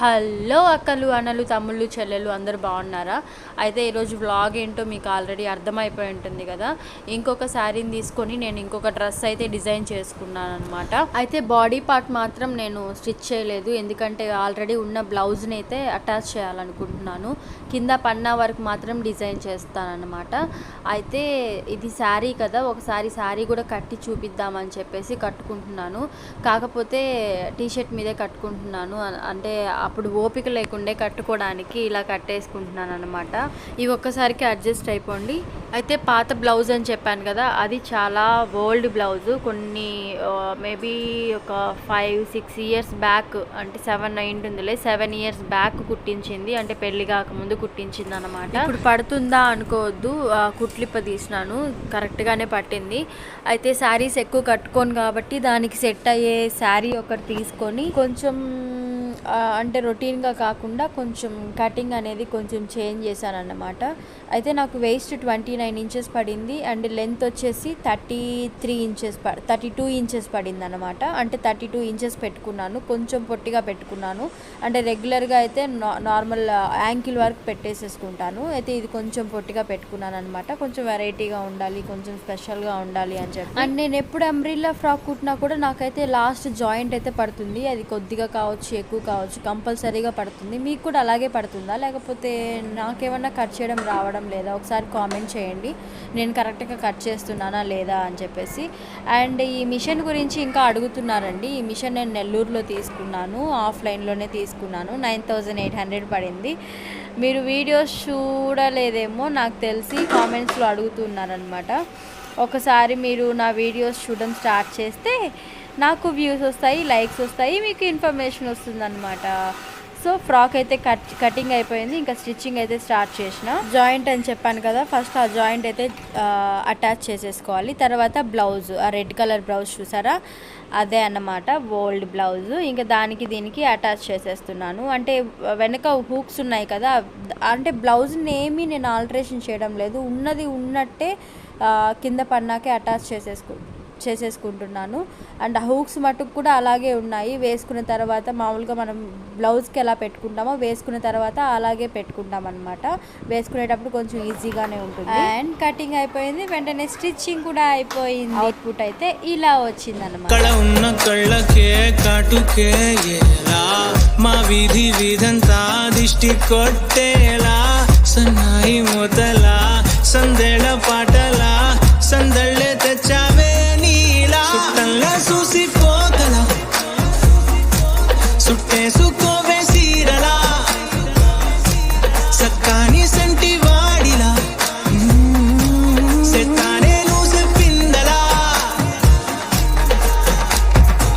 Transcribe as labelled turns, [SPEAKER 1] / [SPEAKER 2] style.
[SPEAKER 1] Hello అక్కలు అన్నలు తమ్ముళ్ళు చెల్లెలు అందరూ బాగున్నారా? అయితే ఈరోజు వ్లాగ్ ఏంటో మీకు ఆల్రెడీ అర్థమైపోయి ఉంటుంది కదా. ఇంకొక శారీని తీసుకొని నేను ఇంకొక డ్రెస్ అయితే డిజైన్ చేసుకున్నాను అనమాట అయితే బాడీ పార్ట్ మాత్రం నేను స్టిచ్ చేయలేదు. ఎందుకంటే ఆల్రెడీ ఉన్న బ్లౌజ్ని అయితే అటాచ్ చేయాలనుకుంటున్నాను. కింద పన్నా వరకు మాత్రం డిజైన్ చేస్తానన్నమాట. అయితే ఇది శారీ కదా. ఒకసారి శారీ కూడా కట్టి చూపిద్దామని చెప్పేసి కట్టుకుంటున్నాను. కాకపోతే టీషర్ట్ మీదే కట్టుకుంటున్నాను. అంటే అప్పుడు ఓపిక లేకుండే కట్టుకోవడానికి ఇలా కట్టేసుకుంటున్నాను అనమాట ఇవి ఒక్కసారికి అడ్జస్ట్ అయిపోండి. అయితే పాత బ్లౌజ్ అని చెప్పాను కదా అది చాలా ఓల్డ్ బ్లౌజ్. కొన్ని మేబీ ఒక ఫైవ్ సిక్స్ ఇయర్స్ బ్యాక్ అంటే సెవెన్ అయింటుందిలే సెవెన్ ఇయర్స్ బ్యాక్ కుట్టించింది. అంటే పెళ్ళి కాకముందు కుట్టించింది అనమాట ఇప్పుడు పడుతుందా అనుకోవద్దు. ఆ, కుట్లిప్ప తీసినాను. కరెక్ట్గానే పట్టింది. అయితే శారీస్ ఎక్కువ కట్టుకోను కాబట్టి దానికి సెట్ అయ్యే శారీ ఒకటి తీసుకొని కొంచెం అంటే రొటీన్గా కాకుండా కొంచెం కటింగ్ అనేది కొంచెం చేంజ్ చేశాను అన్నమాట అయితే నాకు వేస్ట్ ట్వంటీ నైన్ ఇంచెస్ పడింది అండ్ లెంత్ వచ్చేసి thirty three inches thirty two inches పడింది అనమాట అంటే థర్టీ టూ ఇంచెస్ పెట్టుకున్నాను కొంచెం పొట్టిగా పెట్టుకున్నాను. అంటే రెగ్యులర్గా అయితే నార్మల్ యాంకిల్ వరకు పెట్టేసేసుకుంటాను. అయితే ఇది కొంచెం పొట్టిగా పెట్టుకున్నాను అనమాట కొంచెం వెరైటీగా ఉండాలి కొంచెం స్పెషల్గా ఉండాలి అని చెప్పి. అండ్ నేను ఎప్పుడు అంబ్రిల్లా ఫ్రాక్ కుట్టినా కూడా నాకైతే లాస్ట్ జాయింట్ అయితే పడుతుంది. అది కొద్దిగా కావచ్చు ఎక్కువ కావచ్చు కంపల్సరీగా పడుతుంది. మీకు కూడా అలాగే పడుతుందా? లేకపోతే నాకేమన్నా కట్ చేయడం రావడం లేదా? ఒకసారి కామెంట్ చేయండి. నేను కరెక్ట్గా కట్ చేస్తున్నానా లేదా అని చెప్పేసి. అండ్ ఈ మిషన్ గురించి ఇంకా అడుగుతున్నారండి. ఈ మిషన్ నేను నెల్లూరులో తీసుకున్నాను. ఆఫ్లైన్లోనే తీసుకున్నాను. నైన్ థౌజండ్ ఎయిట్ హండ్రెడ్ పడింది. మీరు వీడియోస్ చూడలేదేమో నాకు తెలిసి కామెంట్స్లో అడుగుతున్నారనమాట ఒకసారి మీరు నా వీడియోస్ చూడడం స్టార్ట్ చేస్తే నాకు వ్యూస్ వస్తాయి లైక్స్ వస్తాయి మీకు ఇన్ఫర్మేషన్ వస్తుందన్నమాట. సో ఫ్రాక్ అయితే కట్ కటింగ్ అయిపోయింది ఇంకా స్టిచ్చింగ్ అయితే స్టార్ట్ చేసిన. జాయింట్ అని చెప్పాను కదా ఫస్ట్ ఆ జాయింట్ అయితే అటాచ్ చేసేసుకోవాలి. తర్వాత బ్లౌజ్ ఆ రెడ్ కలర్ బ్లౌజ్ చూసారా? అదే అన్నమాట ఓల్డ్ బ్లౌజ్ ఇంకా దానికి దీనికి అటాచ్ చేసేస్తున్నాను. అంటే వెనక హూక్స్ ఉన్నాయి కదా అంటే బ్లౌజ్ని ఏమీ నేను ఆల్టరేషన్ చేయడం లేదు. ఉన్నది ఉన్నట్టే కింద పన్నాకే అటాచ్ చేసేసుకుంటాను చేసేసుకుంటున్నాను. అండ్ హూక్స్ మటుకు కూడా అలాగే ఉన్నాయి. వేసుకున్న తర్వాత మామూలుగా మనం బ్లౌజ్కి ఎలా పెట్టుకుంటామో వేసుకున్న తర్వాత అలాగే పెట్టుకుంటాం అనమాట వేసుకునేటప్పుడు కొంచెం ఈజీగానే ఉంటుంది. అండ్ కటింగ్ అయిపోయింది. వెంటనే స్టిచ్చింగ్ కూడా అయిపోయింది. అవుట్పుట్ అయితే ఇలా వచ్చింది అనమాట
[SPEAKER 2] ఉన్న కళ్ళకే కాటుకే ఎలా? మా వీధి వీధంతా దిష్టి కొట్టేలా? సన్నాయి మొదల సందేళ